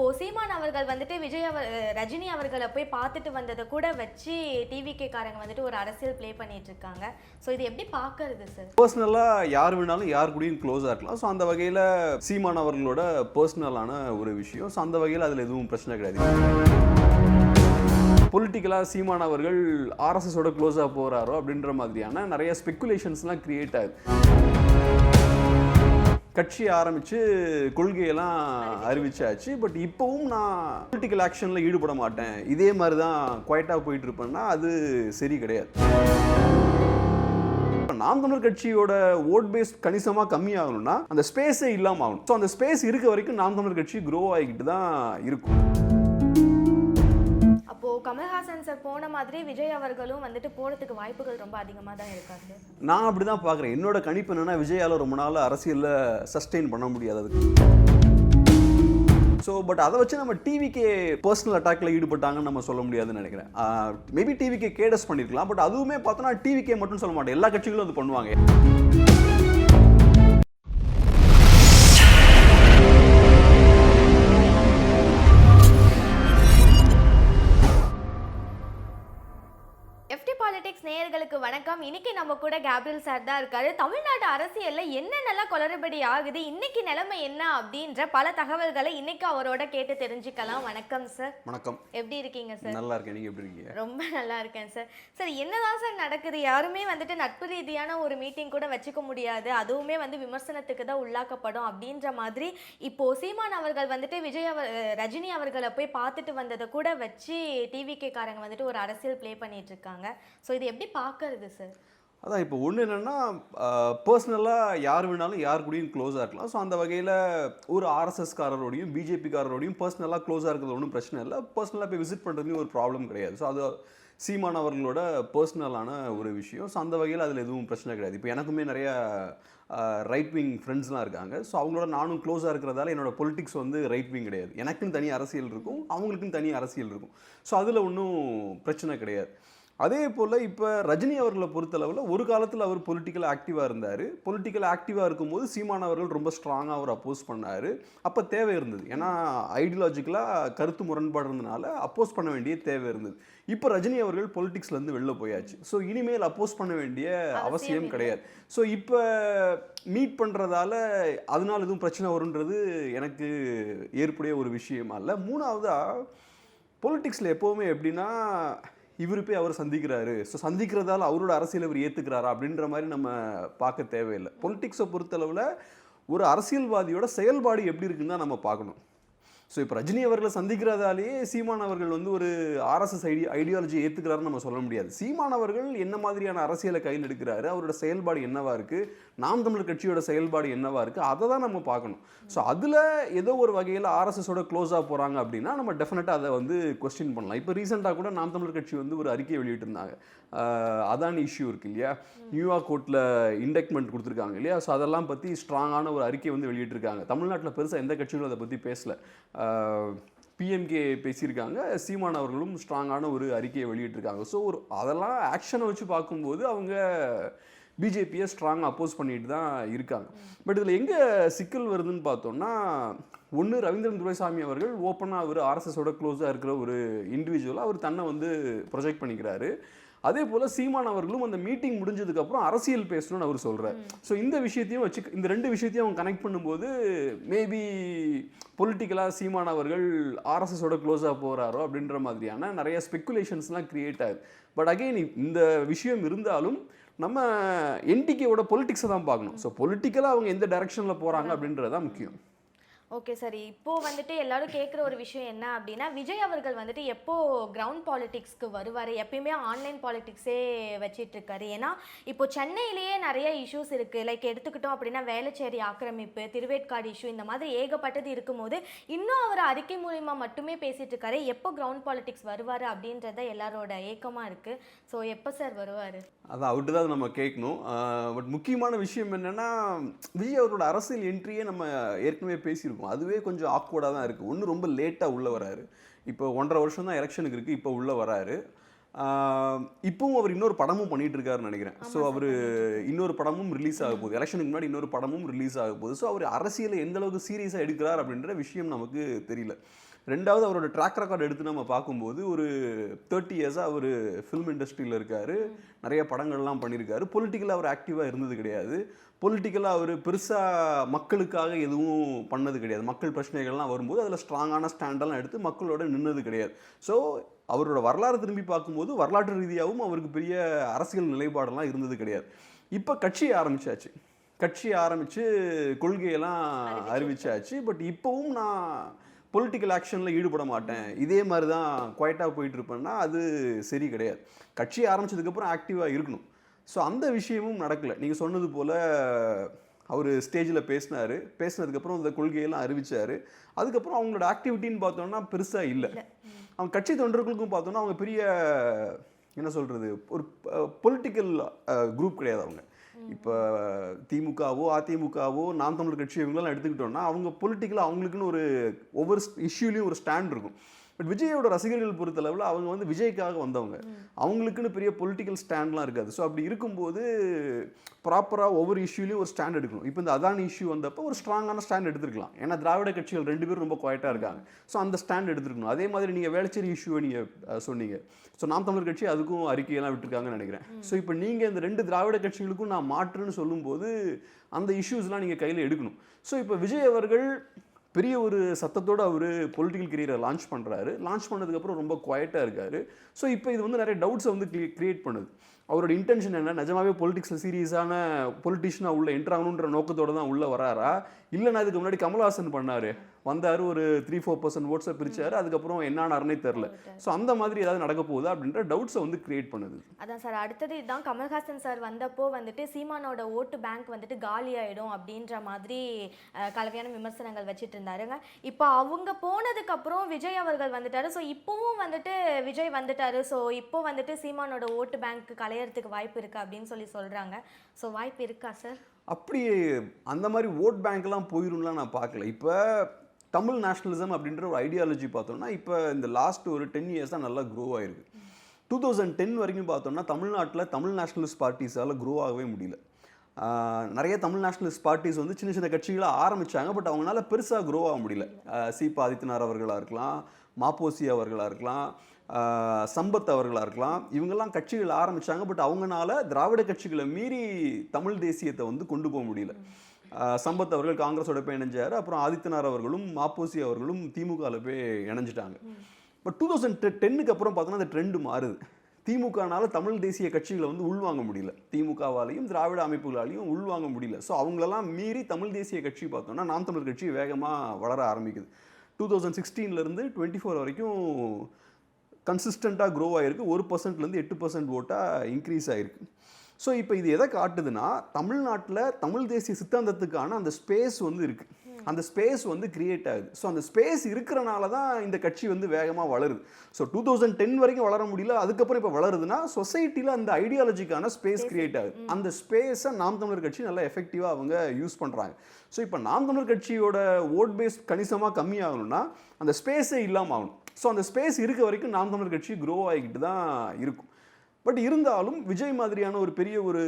இப்போ சீமான் அவர்கள் வந்துட்டு விஜய் அவர் ரஜினி அவர்களை போய் பார்த்துட்டு வந்ததை கூட வச்சு டிவிகே காரங்க வந்துட்டு ஒரு அரசியல் ப்ளே பண்ணிட்டு இருக்காங்க ஸோ இது எப்படி பார்க்கறது சார் பர்சனலாக யார் வேணாலும் யார் கூடயும் க்ளோஸாக இருக்கலாம். ஸோ அந்த வகையில் சீமான் அவர்களோட பர்சனலான ஒரு விஷயம். ஸோ அந்த வகையில் அதில் எதுவும் பிரச்சனை கிடையாது. பொலிட்டிக்கலாக சீமான் அவர்கள் ஆர்எஸ்எஸோட க்ளோஸாக போகிறாரோ அப்படின்ற மாதிரியான நிறைய ஸ்பெக்குலேஷன்ஸ்லாம் கிரியேட் ஆகுது. கட்சி ஆரம்பித்து கொள்கையெல்லாம் அறிவிச்சாச்சு. பட் இப்போவும் நான் பொலிட்டிக்கல் ஆக்ஷனில் ஈடுபட மாட்டேன். இதே மாதிரி தான் குவைட்டாக போயிட்டு இருப்பேன்னா அது சரி கிடையாது. நாம் தமிழர் கட்சியோட ஓட் பேஸ் கணிசமாக கம்மியாகணும்னா அந்த ஸ்பேஸே இல்லாமல் ஆகணும். ஸோ அந்த ஸ்பேஸ் இருக்க வரைக்கும் நாம் தமிழர் கட்சி க்ரோ ஆகிக்கிட்டு தான் இருக்கும். கமல்ஹாசன் சார் போன மாதிரி விஜய் அவர்களும் வந்துட்டு போறதுக்கு வாய்ப்புகள் ரொம்ப அதிகமாக தான் இருக்காங்க நான் அப்படி தான் பார்க்குறேன் என்னோட கணிப்பு என்னன்னா விஜயால ரொம்ப நாள் அரசியலில் சஸ்டெயின் பண்ண முடியாது அதுக்கு. ஸோ பட் அதை வச்சு நம்ம டிவிக்கே பர்சனல் அட்டாக்ல ஈடுபட்டாங்கன்னு நம்ம சொல்ல முடியாதுன்னு நினைக்கிறேன். மேபி டிவிக்கே கேடஸ் பண்ணியிருக்கலாம் பட் அதுவுமே பார்த்தோன்னா டிவிக்கே மட்டும் சொல்ல மாட்டேன். எல்லா கட்சிகளும் அது பண்ணுவாங்க. வணக்கம். இன்னைக்கு நம்ம கூட கேப்ரியல் சார் தான் இருக்காரு. தமிழ்நாடு அரசியல்ல என்னென்னலாம் குளறுபடி ஆகுது? இன்னைக்கு நிலைமை என்ன அப்படின்ற பல தகவல்களை இன்னைக்கு அவரோட கேட்டு தெரிஞ்சுக்கலாம். வணக்கம் சார். வணக்கம். எப்படி இருக்கீங்க சார்? நல்லா இருக்கேன். எப்படி இருக்கீங்க? ரொம்ப நல்லா இருக்கேன் சார். சார் என்னதான் சார் நடக்குது? யாருமே வந்துட்டு நட்பு ரீதியான ஒரு மீட்டிங் கூட வச்சுக்க முடியாது. அதுவுமே வந்து விமர்சனத்துக்கு தான் உள்ளாக்கப்படும் அப்படின்ற மாதிரி இப்போ சீமான் அவர்கள் வந்துட்டு விஜய் அவர் ரஜினி அவர்களை போய் பார்த்துட்டு வந்ததை கூட வச்சு டிவிகே காரங்க வந்துட்டு ஒரு அரசியல் ப்ளே பண்ணிட்டு இருக்காங்க. ஸோ இது எப்படி பார்க்கறது? சார். அதான் இப்போ ஒன்று என்னென்னா பர்சனலாக யார் வேணாலும் யார் கூடயும் க்ளோஸாக இருக்கலாம். ஸோ அந்த வகையில் ஒரு ஆர்எஸ்எஸ்காரரோடையும் பிஜேபிக்காரரோடையும் பர்சனலாக க்ளோஸாக இருக்கிறது ஒன்றும் பிரச்சனை இல்லை. பர்சனலாக போய் விசிட் பண்ணுறதுலையும் ஒரு ப்ராப்ளம் கிடையாது. ஸோ அது சீமான் அவர்களோட பர்சனலான ஒரு விஷயம். ஸோ அந்த வகையில் அதில் எதுவும் பிரச்சனை கிடையாது. இப்போ எனக்குமே நிறைய ரைட் விங் ஃப்ரெண்ட்ஸ்லாம் இருக்காங்க. ஸோ அவங்களோட நானும் க்ளோஸாக இருக்கிறதால என்னோடய பொலிட்டிக்ஸ் வந்து ரைட் விங் கிடையாது. எனக்குன்னு தனி அரசியல் இருக்கும் அவங்களுக்குன்னு தனி அரசியல் இருக்கும். ஸோ அதில் ஒன்றும் பிரச்சனை கிடையாது. அதே போல் இப்போ ரஜினி அவர்களை பொறுத்தளவில் ஒரு காலத்தில் அவர் பொலிட்டிக்கல் ஆக்டிவாக இருந்தார். பொலிட்டிக்கல் ஆக்டிவாக இருக்கும்போது சீமான் அவர்கள் ரொம்ப ஸ்ட்ராங்காக அவர் அப்போஸ் பண்ணார். அப்போ தேவை இருந்தது. ஏன்னா ஐடியாலஜிக்கலாக கருத்து முரண்பாடு இருந்தனால அப்போஸ் பண்ண வேண்டிய தேவை இருந்தது. இப்போ ரஜினி அவர்கள் பொலிட்டிக்ஸ்லேருந்து வெளில போயாச்சு. ஸோ இனிமேல் அப்போஸ் பண்ண வேண்டிய அவசியம். கிடையாது. ஸோ இப்போ மீட் பண்ணுறதால அதனால எதுவும் பிரச்சனை வருன்றது எனக்கு ஏற்புடைய ஒரு விஷயமா இல்லை. மூணாவதாக பொலிட்டிக்ஸில் எப்போவுமே எப்படின்னா இவர் போய் அவர் சந்திக்கிறாரு. ஸோ சந்திக்கிறதால அவரோட அரசியல் இவர் ஏற்றுக்கிறாரா அப்படின்ற மாதிரி நம்ம பார்க்க தேவையில்லை. பொலிட்டிக்ஸை பொறுத்தளவில் ஒரு அரசியல்வாதியோட செயல்பாடு எப்படி இருக்குன்னு தான் நம்ம பார்க்கணும். ஸோ இப்போ ரஜினி அவர்களை சந்திக்கிறதாலேயே சீமான் அவர்கள் வந்து ஒரு ஆர்எஸ்எஸ் ஐடி ஐடியாலஜி ஏற்றுக்கிறாருன்னு நம்ம சொல்ல முடியாது. சீமான் அவர்கள் என்ன மாதிரியான அரசியலை கையில் எடுக்கிறாரு? அவரோட செயல்பாடு என்னவா இருக்குது நாம் தமிழர் கட்சியோட செயல்பாடு என்னவா இருக்குது அதை தான் நம்ம பார்க்கணும். ஸோ அதில் ஏதோ ஒரு வகையில் ஆர்எஸ்எஸோட க்ளோஸாக போகிறாங்க அப்படின்னா நம்ம டெஃபினட்டாக அதை வந்து கொஸ்டின் பண்ணலாம். இப்போ ரீசெண்டாக கூட நாம் தமிழர் கட்சி வந்து ஒரு அறிக்கை வெளியிட்டிருந்தாங்க. அதான் அதானி இஷ்யூ இருக்கு இல்லையா? நியூயார்க் கோர்ட்டில் இண்டெக்மெண்ட் கொடுத்துருக்காங்க இல்லையா? ஸோ அதெல்லாம் பற்றி ஸ்ட்ராங்கான ஒரு அறிக்கை வந்து வெளியிட்டிருக்காங்க. தமிழ்நாட்டில் பெருசாக எந்த கட்சிகளும் அதை பற்றி பேசலை. பிஎம்கே பேசியிருக்காங்க. சீமான் அவர்களும் ஸ்ட்ராங்கான ஒரு அறிக்கையை வெளியிட்டிருக்காங்க. ஸோ ஒரு அதெல்லாம் ஆக்ஷனை வச்சு பார்க்கும்போது அவங்க பிஜேபியை ஸ்ட்ராங் அப்போஸ் பண்ணிட்டு தான் இருக்காங்க. பட் இதில் எங்கே சிக்கல் வருதுன்னு பார்த்தோம்னா ஒன்று ரவீந்திரன் துரைசாமி அவர்கள் ஓப்பனாக அவர் ஆர்எஸ்எஸோட க்ளோஸாக இருக்கிற ஒரு இண்டிவிஜுவலாக அவர் தன்னை வந்து ப்ரொஜெக்ட் பண்ணிக்கிறாரு. அதே போல் சீமான் அவர்களும் அந்த மீட்டிங் முடிஞ்சதுக்கப்புறம் அரசியல் பேசணும்னு அவர் சொல்கிறார் ஸோ இந்த விஷயத்தையும் வச்சு இந்த ரெண்டு விஷயத்தையும் அவங்க கனெக்ட் பண்ணும்போது மேபி பொலிட்டிக்கலாக சீமான் அவர்கள் ஆர்எஸ்எஸோட க்ளோஸாக போகிறாரோ அப்படின்ற மாதிரியான நிறைய ஸ்பெக்குலேஷன்ஸ்லாம் கிரியேட் ஆகுது. பட் அகைன் இந்த விஷயம் இருந்தாலும் நம்ம என்டிகேவோட பொலிட்டிக்ஸை தான் பார்க்கணும். ஸோ பொலிட்டிக்கலாக அவங்க எந்த டைரக்ஷனில் போகிறாங்க அப்படின்றது தான் முக்கியம். Okay sir. இப்போ வந்துட்டு எல்லாரும் கேட்குற ஒரு விஷயம் என்ன அப்படின்னா விஜய் அவர்கள் வந்துட்டு எப்போ கிரவுண்ட் பாலிடிக்ஸ்க்கு வருவார்? எப்பயுமே ஆன்லைன் பாலிடிக்ஸே வச்சிட்டு இருக்காரு ஏன்னா இப்போ சென்னையிலேயே நிறைய இஷ்யூஸ் இருக்குது லைக் எடுத்துக்கிட்டோம் அப்படின்னா வேளச்சேரி ஆக்கிரமிப்பு திருவேற்காடு இஷ்யூ இந்த மாதிரி ஏகப்பட்டது இருக்கும்போது இன்னும் அவர் அறிக்கை மூலிமா மட்டுமே பேசிட்டு இருக்காரு எப்போ கிரவுண்ட் பாலிடிக்ஸ் வருவார் அப்படின்றத எல்லாரோட ஏக்கமாக இருக்குது ஸோ எப்போ சார் வருவார்? அது அவர்கிட்ட தான் நம்ம கேட்கணும். பட் முக்கியமான விஷயம் என்னென்னா விஜய் அவரோட அரசியல் என்ட்ரியே நம்ம ஏற்கனவே பேசியிருக்கோம். அதுவே கொஞ்சம் ஆக்வர்டாக தான் இருக்குது ஒன்று ரொம்ப லேட்டாக உள்ளே வராரு. இப்போ ஒன்றரை வருஷம் தான் எலெக்ஷனுக்கு இருக்குது இப்போ உள்ளே வராரு. இப்பவும் அவர் இன்னொரு படமும் பண்ணிட்டு இருக்காருன்னு நினைக்கிறேன். ஸோ அவர் இன்னொரு படமும் ரிலீஸ் ஆக போகுது. எலெக்ஷனுக்கு முன்னாடி இன்னொரு படமும் ரிலீஸ் ஆக போகுது. ஸோ அவர் அரசியலை எந்த அளவுக்கு சீரியஸாக எடுக்கிறார் அப்படின்ற விஷயம் நமக்கு தெரியல. ரெண்டாவது அவரோட ட்ராக் ரெக்கார்ட் எடுத்து நம்ம பார்க்கும்போது ஒரு தேர்ட்டி இயர்ஸாக அவர் ஃபிலிம் இண்டஸ்ட்ரியில் இருக்காரு. நிறைய படங்கள்லாம் பண்ணியிருக்காரு பொலிட்டிக்கலாக அவர் ஆக்டிவாக இருந்தது கிடையாது. பொலிட்டிக்கலாக அவர் பெருசாக மக்களுக்காக எதுவும் பண்ணது கிடையாது. மக்கள் பிரச்சனைகள்லாம் வரும்போது அதில் ஸ்ட்ராங்கான ஸ்டாண்டெல்லாம் எடுத்து மக்களோட நின்னது கிடையாது. ஸோ அவரோட வரலாறு திரும்பி பார்க்கும்போது வரலாற்று ரீதியாகவும் அவருக்கு பெரிய அரசியல் நிலைப்பாடெல்லாம் இருந்தது கிடையாது. இப்போ கட்சி ஆரம்பிச்சாச்சு. கட்சி ஆரம்பித்து கொள்கையெல்லாம் அறிவிச்சாச்சு. பட் இப்போவும் நான் பொலிட்டிக்கல் ஆக்ஷனில் ஈடுபட மாட்டேன். இதே மாதிரி தான் குவைட்டாக போயிட்டு இருப்பேன்னா அது சரி கிடையாது. கட்சி ஆரம்பிச்சதுக்கப்புறம் ஆக்டிவாக இருக்கணும். ஸோ அந்த விஷயமும் நடக்கலை. நீங்கள் சொன்னது போல் அவர் ஸ்டேஜில் பேசினார். பேசினதுக்கப்புறம் இந்த கொள்கையெல்லாம் அறிவிச்சார். அதுக்கப்புறம் அவங்களோட ஆக்டிவிட்டின்னு பார்த்தோம்னா பெருசாக இல்லை. அவங்க கட்சி தொண்டர்களுக்கும் பார்த்தோம்னா அவங்க பெரிய என்ன சொல்கிறது ஒரு பொலிட்டிக்கல் குரூப் கிடையாது அவங்க. இப்போ திமுகவோ அதிமுகவோ நாம் தமிழர் கட்சி இவங்களெல்லாம் எடுத்துக்கிட்டோம்னா அவங்க பொலிட்டிக்கலாக அவங்களுக்குன்னு ஒரு ஒவ்வொரு இஷ்யூலையும் ஒரு ஸ்டாண்ட் இருக்கும். பட் விஜயோட ரசிகர்கள் பொறுத்தளவில் அவங்க வந்து விஜய்க்காக வந்தவங்க. அவங்களுக்குன்னு பெரிய பொலிட்டிக்கல் ஸ்டாண்ட்லாம் இருக்காது. ஸோ அப்படி இருக்கும்போது ப்ராப்பராக ஒவ்வொரு இஷ்யூலையும் ஒரு ஸ்டாண்ட் எடுக்கணும். இப்போ இந்த அதானி இஷ்யூ வந்தப்போ ஒரு ஸ்ட்ராங்கான ஸ்டாண்ட் எடுத்துருக்கலாம். ஏன்னா திராவிட கட்சிகள் ரெண்டு பேரும் ரொம்ப குவாய்ட்டாக இருக்காங்க. ஸோ அந்த ஸ்டாண்ட் எடுத்துருக்கணும். அதே மாதிரி நீங்கள் வேளச்சேரி இஷ்யூவை நீங்கள் சொன்னீங்க. ஸோ நாம் தமிழர் கட்சி அதுக்கும் அறிக்கையெல்லாம் விட்டுருக்காங்கன்னு நினைக்கிறேன். ஸோ இப்போ நீங்கள் இந்த ரெண்டு திராவிட கட்சிகளுக்கும் நான் மாற்றுன்னு சொல்லும்போது அந்த இஷ்யூஸ்லாம் நீங்கள் கையில் எடுக்கணும். ஸோ இப்போ விஜய் அவர்கள் பெரிய ஒரு சத்தத்தோடு அவர் பொலிட்டிக்கல் கெரியரை லான்ச் பண்ணுறாரு லான்ச் பண்ணதுக்கப்புறம் ரொம்ப குவாய்ட்டாக இருக்காரு. ஸோ இப்போ இது வந்து நிறைய டவுட்ஸை வந்து கிரியேட் பண்ணுது. அவரோட இன்டென்ஷன் என்ன? நிஜமாவே பொலிட்டிக்ஸில் சீரியஸான பொலிட்டிஷியனாக உள்ள என்ட்ரு ஆகணுன்ற நோக்கத்தோடு தான் உள்ளே வராரா? இல்லைன்னா இதுக்கு முன்னாடி கமல்ஹாசன் பண்ணார். வந்தார் ஒரு த்ரீ ஃபோர் பர்சன்ட் ஓட்ஸை பிரிச்சார். அதுக்கப்புறம் என்னான்னு தெரில ஸோ அந்த மாதிரி ஏதாவது நடக்க போகுதா அப்படின்ற டவுட்ஸை வந்து கிரியேட் பண்ணுது. அதான் சார். அடுத்தது இதுதான். கமல்ஹாசன் சார் வந்தப்போ வந்துட்டு சீமானோட ஓட்டு பேங்க் வந்துட்டு காலி ஆகிடும் அப்படின்ற மாதிரி கலவையான விமர்சனங்கள் வச்சுட்டு இருந்தாருங்க. இப்போ அவங்க போனதுக்கப்புறம் விஜய் அவர்கள் வந்துட்டாரு. ஸோ இப்போவும் வந்துட்டு விஜய் வந்துட்டாரு. ஸோ இப்போ வந்துட்டு சீமானோட ஓட்டு பேங்க் அடையிறதுக்கு வாய்ப்பு இருக்குது அப்படின்னு சொல்லி சொல்கிறாங்க ஸோ வாய்ப்பு இருக்கா சார் அப்படி அந்த மாதிரி ஓட் பேங்க்லாம் போயிடும்லாம் நான் பார்க்கல. இப்போ தமிழ் நேஷ்னலிசம் அப்படின்ற ஒரு ஐடியாலஜி பார்த்தோம்னா இப்போ இந்த லாஸ்ட் ஒரு டென் இயர்ஸ் தான் நல்லா க்ரோ ஆயிருக்கு. டூ தௌசண்ட் டென் வரைக்கும் பார்த்தோம்னா தமிழ்நாட்டில் தமிழ் நேஷ்னலிஸ்ட் பார்ட்டிஸால் க்ரோ ஆகவே முடியல. நிறைய தமிழ் நேஷ்னலிஸ்ட் பார்ட்டிஸ் வந்து சின்ன சின்ன கட்சிகளாக ஆரம்பித்தாங்க பட் அவங்களால பெருசாக க்ரோ ஆக முடியல. சிபா சி ஆதித்யநாத் அவர்களாக இருக்கலாம் மாப்போசி அவர்களாக இருக்கலாம் சம்பத் அவர்களாக இருக்கலாம். இவங்கெல்லாம் கட்சிகள் ஆரம்பித்தாங்க பட் அவங்கனால திராவிட கட்சிகளை மீறி தமிழ் தேசியத்தை வந்து கொண்டு போக முடியல. சம்பத் அவர்கள் காங்கிரஸோட போய் இணைஞ்சார். அப்புறம் ஆதித்யநாத் அவர்களும் மாப்போசி அவர்களும் திமுகவில் போய் இணைஞ்சிட்டாங்க. பட் டூ தௌசண்ட் டென்னுக்கு அப்புறம் பார்த்தோன்னா அந்த ட்ரெண்டு மாறுது. திமுகனால தமிழ் தேசிய கட்சிகளை வந்து உள்வாங்க முடியல. திமுகவாலையும் திராவிட அமைப்புகளாலையும் உள்வாங்க முடியல. ஸோ அவங்களெல்லாம் மீறி தமிழ் தேசிய கட்சி பார்த்தோம்னா நாம் தமிழர் கட்சி வேகமாக வளர ஆரம்பிக்குது. டூ தௌசண்ட் சிக்ஸ்டீன்லேருந்து டுவெண்ட்டி ஃபோர் வரைக்கும் கன்சிஸ்டண்ட்டாக க்ரோ ஆகிருக்கு ஒரு பர்சன்ட்லேருந்து எட்டு பர்சன்ட் ஓட்டாக இன்க்ரீஸ் ஆகிருக்கு ஸோ இப்போ இது எதை காட்டுதுன்னா தமிழ்நாட்டில் தமிழ் தேசிய சித்தாந்தத்துக்கான அந்த ஸ்பேஸ் வந்து இருக்குது அந்த ஸ்பேஸ் வந்து கிரியேட் ஆகுது. ஸோ அந்த ஸ்பேஸ் இருக்கிறனால தான் இந்த கட்சி வந்து வேகமாக வளருது. ஸோ டூ தௌசண்ட் டென் வரைக்கும் வளர முடியல. அதுக்கப்புறம் இப்போ வளருதுன்னா சொசைட்டியில் அந்த ஐடியாலஜிக்கான ஸ்பேஸ் கிரியேட் ஆகுது. அந்த ஸ்பேஸை நாம் தமிழர் கட்சி நல்லா எஃபெக்டிவாக அவங்க யூஸ் பண்ணுறாங்க ஸோ இப்போ நாம் தமிழர் கட்சியோட ஓட் பேஸ் கணிசமாக கம்மியாகணும்னா அந்த ஸ்பேஸே இல்லாமல் ஆகணும். ஸோ அந்த ஸ்பேஸ் இருக்க வரைக்கும் நாம் தமிழர் கட்சி க்ரோ ஆகிக்கிட்டு தான் இருக்கும். பட் இருந்தாலும் விஜய் மாதிரியான ஒரு பெரிய ஒரு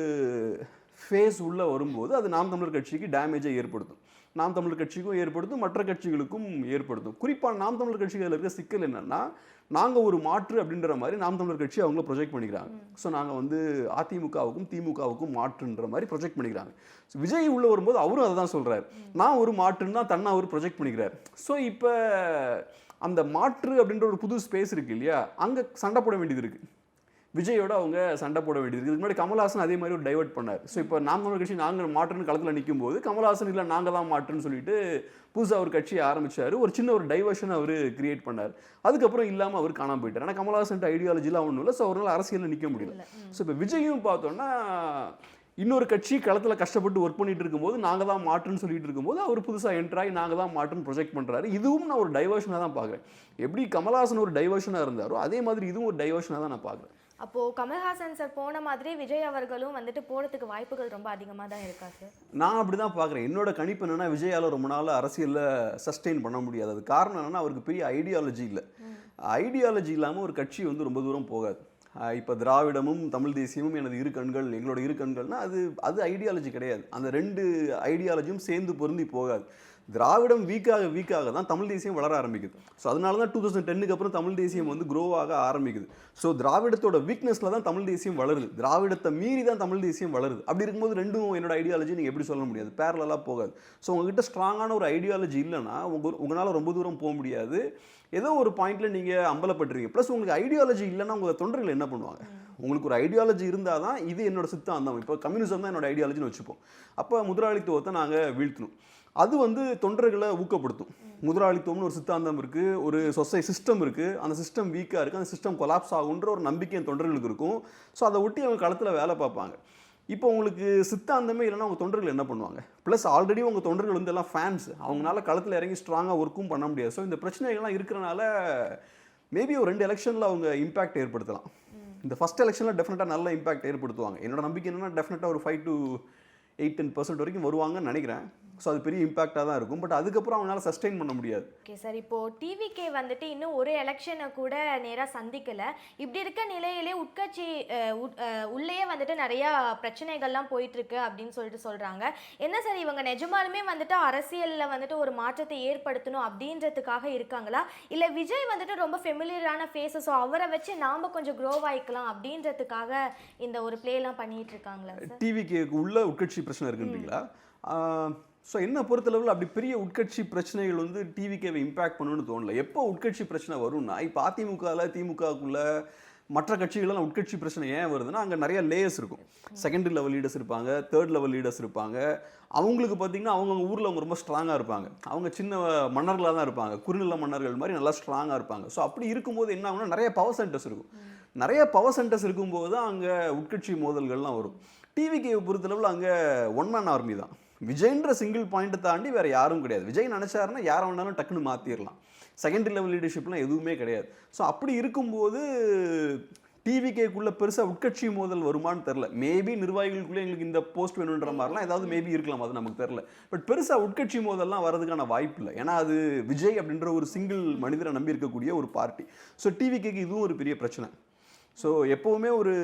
ஃபேஸ் உள்ளே வரும்போது அது நாம் தமிழர் கட்சிக்கு டேமேஜை ஏற்படுத்தும். நாம் தமிழர் கட்சிக்கும் ஏற்படுத்தும் மற்ற கட்சிகளுக்கும் ஏற்படுத்தும். குறிப்பாக நாம் தமிழர் கட்சிகளில் இருக்க சிக்கல் என்னன்னா நாங்கள் ஒரு மாற்று அப்படின்ற மாதிரி நாம் தமிழர் கட்சி அவங்கள ப்ரொஜெக்ட் பண்ணிக்கிறாங்க. ஸோ நாங்கள் வந்து அதிமுகவுக்கும் திமுகவுக்கும் மாற்றுன்ற மாதிரி ப்ரொஜெக்ட் பண்ணிக்கிறாங்க. ஸோ விஜய் உள்ள வரும்போது அவரும் அதை தான் சொல்கிறார் நான் ஒரு மாற்றுன்னு தான் தன்னை அவர் ப்ரொஜெக்ட் பண்ணிக்கிறார். ஸோ இப்போ அந்த மாற்று அப்படின்ற ஒரு புது ஸ்பேஸ் இருக்கு இல்லையா? அங்கே சண்டை போட வேண்டியது இருக்குது விஜயோட அவங்க சண்டை போட வேண்டியது இதுக்கு முன்னாடி கமல்ஹாசன் அதே மாதிரி ஒரு டைவர்ட் பண்ணார். ஸோ இப்போ தமிழர் கட்சி நாங்கள் மாற்றுன்னு களத்தில் நிற்கும் போது கமல்ஹாசன் இல்லை நாங்கள் தான் மாற்றுன்னு சொல்லிட்டு புதுசாக ஒரு கட்சியை ஆரம்பிச்சார். ஒரு சின்ன ஒரு டைவர்ஷன் அவர் கிரியேட் பண்ணார். அதுக்கப்புறம் இல்லாமல் அவர் காணாம போயிட்டார். ஆனால் கமல்ஹாசன் ஐடியாலஜிலாம் ஒன்றும் இல்லை. ஸோ அவரால் அரசியலில் நிற்க முடியல. ஸோ இப்போ விஜயும் பார்த்தோன்னா இன்னொரு கட்சி களத்தில் கஷ்டப்பட்டு ஒர்க் பண்ணிட்டு இருக்கும்போது நாங்கள் தான் மாற்றுன்னு சொல்லிட்டு இருக்கும்போது அவர் புதுசாக என்ட்ராகி நாங்கள் தான் மாற்றுன்னு ப்ரொஜெக்ட் பண்ணுறாரு இதுவும் நான் ஒரு டைவர்ஷனாக தான் பார்க்குறேன். எப்படி கமல்ஹாசன் ஒரு டைவர்ஷனாக இருந்தாரோ அதே மாதிரி இதுவும் ஒரு டைவர்ஷனாக தான் நான் பார்க்குறேன். அப்போ கமல்ஹாசன் சார் போன மாதிரி விஜய் அவர்களும் வந்துட்டு போறதுக்கு வாய்ப்புகள் ரொம்ப அதிகமாக தான் இருக்கா சார் நான் அப்படி தான் பார்க்குறேன். என்னோட கணிப்பு என்னன்னா விஜயால ரொம்ப நாள் அரசியலில் சஸ்டெயின் பண்ண முடியாது. அது காரணம் என்னன்னா அவருக்கு பெரிய ஐடியாலஜி இல்லை. ஐடியாலஜி இல்லாமல் ஒரு கட்சி வந்து ரொம்ப தூரம் போகாது. இப்போ திராவிடமும் தமிழ் தேசியமும் எனது இரு கண்கள் எங்களோட இரு கண்கள்னா அது அது ஐடியாலஜி கிடையாது. அந்த ரெண்டு ஐடியாலஜியும் சேர்ந்து பொருந்தி போகாது. திராவிடம் வீக்காக வீக்காக தான் தமிழ் தேசியம் வளர ஆரம்பிக்குது. ஸோ அதனால தான் டூ தௌசண்ட் டென்னுக்கு அப்புறம் தமிழ் தேசியம் வந்து grow ஆக ஆரம்பிக்குது. ஸோ திராவிடத்தோட வீக்னஸில் தான் தமிழ் தேசியம் வளருது. திராவிடத்தை மீறி தான் தமிழ் தேசியம் வளருது. அப்படி இருக்கும்போது ரெண்டும் என்னோட ஐடியாலஜி நீங்கள் எப்படி சொல்ல முடியாது? பேரலாக போகாது. ஸோ உங்ககிட்ட ஸ்ட்ராங்கான ஒரு ஐடியாலஜி இல்லைன்னா உங்கள் உங்களால் ரொம்ப தூரம் போக முடியாது. ஏதோ ஒரு பாயிண்ட்டில் நீங்கள் அம்பலப்பட்டுறீங்க ப்ளஸ் உங்களுக்கு ஐடியாலஜி இல்லைன்னா உங்கள் தொண்டர்கள் என்ன பண்ணுவாங்க? உங்களுக்கு ஒரு ஐடியாலஜி இருந்தால் தான் இது என்னோட சித்தாந்தம். இப்போ கம்யூனிசம் தான் என்னோட ஐடியாலஜின்னு வச்சுப்போம். அப்போ முதலாளித்துவத்தை நாங்கள் வீழ்த்தணும். அது வந்து தொண்டர்களை ஊக்கப்படுத்தும். முதலாளித்துவம்னு ஒரு சித்தாந்தம் இருக்குது ஒரு சொசை சிஸ்டம் இருக்குது அந்த சிஸ்டம் வீக்காக இருக்குது அந்த சிஸ்டம் கொலாப்ஸ் ஆகுன்ற ஒரு நம்பிக்கை தொண்டர்களுக்கு இருக்கும். ஸோ அதை ஒட்டி அவங்க களத்தில் வேலை பார்ப்பாங்க. இப்போ உங்களுக்கு சித்தாந்தமே இல்லைன்னா உங்கள் தொண்டர்கள் என்ன பண்ணுவாங்க? ப்ளஸ் ஆல்ரெடி உங்கள் தொண்டர்கள் வந்து எல்லாம் ஃபேன்ஸ் அவங்களால களத்தில் இறங்கி ஸ்ட்ராங்காக ஒர்க்கும் பண்ண முடியாது. ஸோ இந்த பிரச்சனைகள்லாம் இருக்கிறனால மேபி ஒரு ரெண்டு எலெக்ஷனில் அவங்க இம்பாக்ட் ஏற்படுத்தலாம். இந்த ஃபஸ்ட் எலெக்ஷனில் டெஃபினட்டாக நல்ல இம்பாக்ட் ஏற்படுத்துவாங்க. என்னோட நம்பிக்கை என்னன்னா டெஃபினட்டாக ஒரு five to eight ten percent வரைக்கும் வருவாங்கன்னு நினைக்கிறேன். ஸோ அது பெரிய இம்பாக்டாக தான் இருக்கும். பட் அதுக்கப்புறம் அவங்களால சஸ்டெயின் பண்ண முடியாது. ஓகே சார் இப்போ டிவிகே வந்துட்டு இன்னும் ஒரு எலெக்ஷனை கூட நேரா சந்திக்கல. இப்படி இருக்க நிலையிலே உட்கட்சி உள்ளேயே வந்துட்டு நிறைய பிரச்சனைகள்லாம் போயிட்டு இருக்கு அப்படின்னு சொல்லிட்டு சொல்றாங்க. என்ன சார் இவங்க நிஜமாலுமே வந்துட்டு அரசியல்ல வந்துட்டு ஒரு மாற்றத்தை ஏற்படுத்தணும் அப்படின்றதுக்காக இருக்காங்களா? இல்ல விஜய் வந்துட்டு ரொம்ப ஃபெமிலியரான ஃபேஸ் ஸோ அவரை வச்சு நாம கொஞ்சம் க்ரோ ஆயிக்கலாம் அப்படின்றதுக்காக இந்த ஒரு ப்ளே எல்லாம் பண்ணிட்டு இருக்காங்களா டிவிக்கு உள்ள உட்கட்சி பிரச்சனை இருக்குன்றீங்களா? ஸோ என்ன பொறுத்தளவில் அப்படி பெரிய உட்கட்சி பிரச்சனைகள் வந்து டிவிக்கேவை இம்பாக்ட் பண்ணணும்னு தோணல. எப்போ உட்கட்சி பிரச்சனை வரும்னா இப்போ அதிமுகவில் திமுகவுக்குள்ள மற்ற கட்சிகளெல்லாம் உட்கட்சி பிரச்சனை ஏன் வருதுன்னா அங்கே நிறைய லேயர்ஸ் இருக்கும். செகண்டரி லெவல் லீடர்ஸ் இருப்பாங்க தேர்ட் லெவல் லீடர்ஸ் இருப்பாங்க. அவங்களுக்கு பார்த்தீங்கன்னா அவங்கவுங்க ஊரில் அவங்க ரொம்ப ஸ்ட்ராங்காக இருப்பாங்க. அவங்க சின்ன மன்னர்களாக தான் இருப்பாங்க. குறுநில மன்னர்கள் மாதிரி நல்லா ஸ்ட்ராங்காக இருப்பாங்க. ஸோ அப்படி இருக்கும்போது என்ன ஆகுனா நிறைய பவர் சென்டர்ஸ் இருக்கும். நிறைய பவர் சென்டர்ஸ் இருக்கும்போது தான் அங்கே உட்கட்சி மோதல்கள்லாம் வரும். டிவிக்கு பொறுத்தளவில் அங்கே ஒன் மேன் ஆர்மி தான். விஜய்ன்ற சிங்கிள் பாயிண்ட்டை தாண்டி வேற யாரும் கிடையாது. விஜய் நினச்சாருன்னா யாரை வேணாலும் டக்குன்னு மாற்றிடலாம் செகண்டரி லெவல் லீடர்ஷிப்லாம் எதுவுமே கிடையாது. ஸோ அப்படி இருக்கும்போது டிவிகேக்குள்ள பெருசாக உட்கட்சி மோதல் வருமான்னு தெரில மேபி நிர்வாகிகளுக்குள்ளே எங்களுக்கு இந்த போஸ்ட் வேணுன்ற மாதிரிலாம் ஏதாவது மேபி இருக்கலாம். அது நமக்கு தெரில பட் பெருசாக உட்கட்சி மோதல்லாம் வரதுக்கான வாய்ப்பு இல்லை. ஏன்னா அது விஜய் அப்படின்ற ஒரு சிங்கிள் மனிதரை நம்பி இருக்கக்கூடிய ஒரு பார்ட்டி ஸோ டிவிகேக்கு இதுவும் ஒரு பெரிய பிரச்சனை. ஸோ எப்போவுமே ஒரு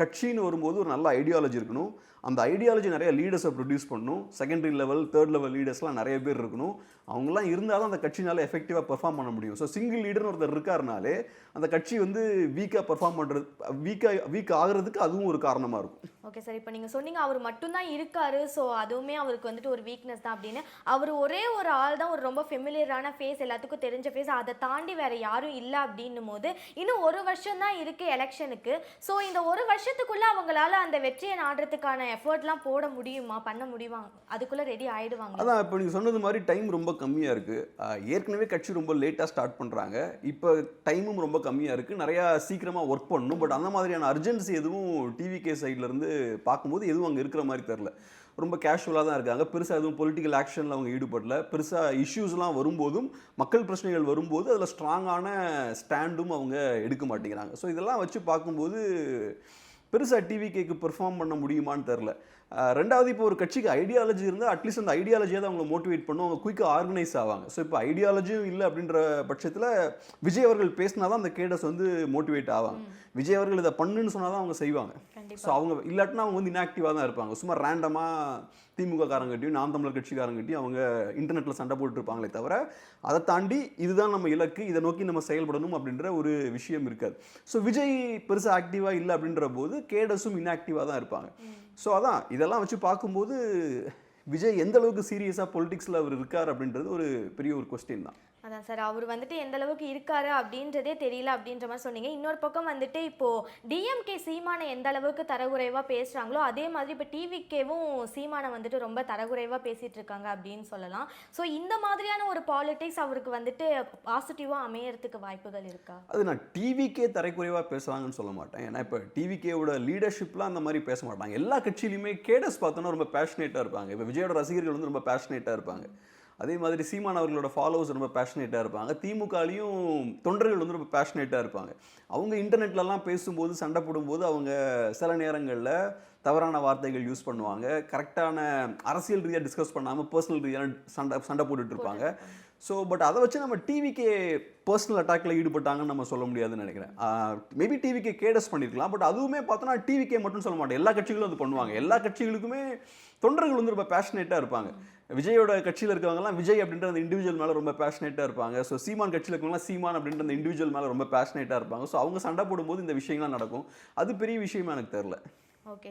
கட்சின்னு வரும்போது ஒரு நல்ல ஐடியாலஜி இருக்கணும். அந்த ஐடியாலஜி நிறைய லீடர்ஸை ப்ரொடியூஸ் பண்ணணும் செகண்டரி லெவல் தேர்ட் லெவல் லீடர்ஸ்லாம் நிறைய பேர் இருக்கணும். அவங்களாம் இருந்தால் தான் அந்த கட்சினால எஃபெக்டிவாக பெர்ஃபார்ம் பண்ண முடியும். ஸோ சிங்கிள் லீடர்னு ஒருத்தர் இருக்காருனாலே அந்த கட்சி வந்து வீக்காக பெர்ஃபார்ம் பண்ணுறது வீக்காக வீக் ஆகுறதுக்கு அதுவும் ஒரு காரணமாக இருக்கும். ஓகே சார் இப்போ நீங்கள் சொன்னீங்க அவர் மட்டும்தான் இருக்காரு. ஸோ அதுவுமே அவருக்கு வந்துட்டு ஒரு வீக்னஸ் தான் அப்படின்னு. அவர் ஒரே ஒரு ஆள் தான் ஒரு ரொம்ப ஃபெமிலியரான ஃபேஸ் எல்லாத்துக்கும் தெரிஞ்ச ஃபேஸ் அதை தாண்டி வேற யாரும் இல்லை அப்படின்னும் போது இன்னும் ஒரு வருஷம் தான் இருக்கு எலெக்ஷனுக்கு ஸோ இந்த ஒரு வருஷத்துக்குள்ள அவங்களால அந்த வெற்றியை நாடுறதுக்கான எஃபர்ட்லாம் போட முடியுமா? பண்ண முடியுமா? அதுக்குள்ளே ரெடி ஆகிடுவாங்க அதான் இப்போ நீங்கள் சொன்னது மாதிரி டைம் ரொம்ப கம்மியாக இருக்குது ஏற்கனவே கட்சி ரொம்ப லேட்டாக ஸ்டார்ட் பண்ணுறாங்க இப்போ டைமும் ரொம்ப கம்மியாக இருக்குது நிறையா சீக்கிரமாக ஒர்க் பண்ணணும். பட் அந்த மாதிரியான அர்ஜென்சி எதுவும் டிவிகே சைட்லேருந்து பார்க்கும்போது எதுவும் அங்கே இருக்கிற மாதிரி தெரில ரொம்ப கேஷுவலாக தான் இருக்காங்க. பெருசாக எதுவும் பொலிட்டிக்கல் ஆக்ஷனில் அவங்க ஈடுபடல. பெருசாக இஷ்யூஸ்லாம் வரும்போதும் மக்கள் பிரச்சனைகள் வரும்போது அதில் ஸ்ட்ராங்கான ஸ்டாண்டும் அவங்க எடுக்க மாட்டேங்கிறாங்க. ஸோ இதெல்லாம் வச்சு பார்க்கும்போது பெருசாக டிவிகேக்கு பெர்ஃபார்ம் பண்ண முடியுமான்னு தெரில ரெண்டாவது இப்போ ஒரு கட்சிக்கு ஐடியாலஜி இருந்தால் அட்லீஸ்ட் அந்த ஐடியாலஜியை தான் அவங்களை மோட்டிவேட் பண்ணும். அவங்க குயிக்காக ஆர்கனைஸ் ஆவாங்க. ஸோ இப்போ ஐடியாலஜியும் இல்லை அப்படின்ற பட்சத்தில் விஜய் அவர்கள் பேசினா தான் அந்த கேடஸ் வந்து மோட்டிவேட் ஆவாங்க. விஜய் அவர்கள் இதை பண்ணுன்னு சொன்னால் தான் அவங்க செய்வாங்க. ஸோ அவங்க இல்லாட்டினா அவங்க வந்து இன்ஆக்டிவாக தான் இருப்பாங்க. சும்மா ரேண்டமாக திமுக காரங்கட்டியும் நாம் தமிழர் கட்சிக்காரங்கட்டியும் அவங்க இன்டர்நெட்டில் சண்டை போட்டுட்டு இருப்பாங்களே தவிர அதை தாண்டி இதுதான் நம்ம இலக்கு இதை நோக்கி நம்ம செயல்படணும் அப்படின்ற ஒரு விஷயம் இருக்காது. ஸோ விஜய் பெருசாக ஆக்டிவாக இல்லை அப்படின்ற போது கேடஸும் இன்ஆக்டிவாக தான் இருப்பாங்க. ஸோ அதான் இதெல்லாம் வச்சு பார்க்கும்போது விஜய் எந்த அளவுக்கு சீரியஸாக பொலிட்டிக்ஸில் அவர் இருக்கார் அப்படின்றது ஒரு பெரிய ஒரு கொஸ்டின் தான். அதான் சார் அவர் வந்துட்டு எந்த அளவுக்கு இருக்காரு அப்படின்றதே தெரியல அப்படின்ற மாதிரி சொன்னீங்க. இன்னொரு பக்கம் வந்துட்டு இப்போ டிஎம்கே சீமானை எந்த அளவுக்கு தரகுறைவா பேசுறாங்களோ அதே மாதிரி இப்போ டிவிக்கேவும் சீமானை வந்துட்டு ரொம்ப தரகுறைவா பேசிட்டு இருக்காங்க அப்படின்னு சொல்லலாம். ஸோ இந்த மாதிரியான ஒரு பாலிடிக்ஸ் அவருக்கு வந்துட்டு பாசிட்டிவா அமையறதுக்கு வாய்ப்புகள் இருக்கா? அது நான் டிவிக்கே தரைக்குறைவாக பேசுகிறாங்கன்னு சொல்ல மாட்டேன். ஏன்னா இப்போ டிவிக்கேவோட லீடர்ஷிப்லாம் அந்த மாதிரி பேச மாட்டாங்க. எல்லா கட்சியிலையுமே கேடஸ் பார்த்தோன்னா ரொம்ப பேஷனேட்டாக இருப்பாங்க. இப்போ விஜயோட ரசிகர்கள் வந்து ரொம்ப பேஷனேட்டாக இருப்பாங்க. அதே மாதிரி சீமான் அவர்களோட ஃபாலோவர்ஸ் ரொம்ப பேஷனேட்டாக இருப்பாங்க. திமுகலையும் தொண்டர்கள் வந்து ரொம்ப பேஷனேட்டாக இருப்பாங்க. அவங்க இன்டர்நெட்லலாம் பேசும்போது சண்டை போடும்போது அவங்க சில நேரங்களில் தவறான வார்த்தைகள் யூஸ் பண்ணுவாங்க. கரெக்டான அரசியல் ரீதியாக டிஸ்கஸ் பண்ணாமல் பர்சனல் ரீதியான சண்டை சண்டை போட்டுட்ருப்பாங்க ஸோ பட் அதை வச்சு நம்ம டிவிக்கே பர்சனல் அட்டாக்ல ஈடுபட்டாங்கன்னு நம்ம சொல்ல முடியாதுன்னு நினைக்கிறேன். மேபி டிவிக்கே கேடஸ் பண்ணியிருக்கலாம் பட் அதுவுமே பார்த்தோன்னா டிவிக்கே மட்டும் சொல்ல மாட்டேன் எல்லா கட்சிகளும் அது பண்ணுவாங்க. எல்லா கட்சிகளுக்குமே தொண்டர்கள் வந்து ரொம்ப பேஷனேட்டாக இருப்பாங்க. விஜயோட கட்சியில் இருக்கவங்கலாம் விஜய் அப்படின்ற அந்த இண்டிவிஜுவல் மேலே ரொம்ப பேஷனேட்டாக இருப்பாங்க. ஸோ சீமான் கட்சியில் இருக்கவங்கலாம் சீமான் அப்படின்ற அந்த இண்டிவிஜுவல் மேலே ரொம்ப பேஷனேட்டாக இருப்பாங்க. ஸோ அவங்க சண்டை போடும்போது இந்த விஷயங்கள்லாம் நடக்கும். அது பெரிய விஷயமா எனக்கு தெரில ஓகே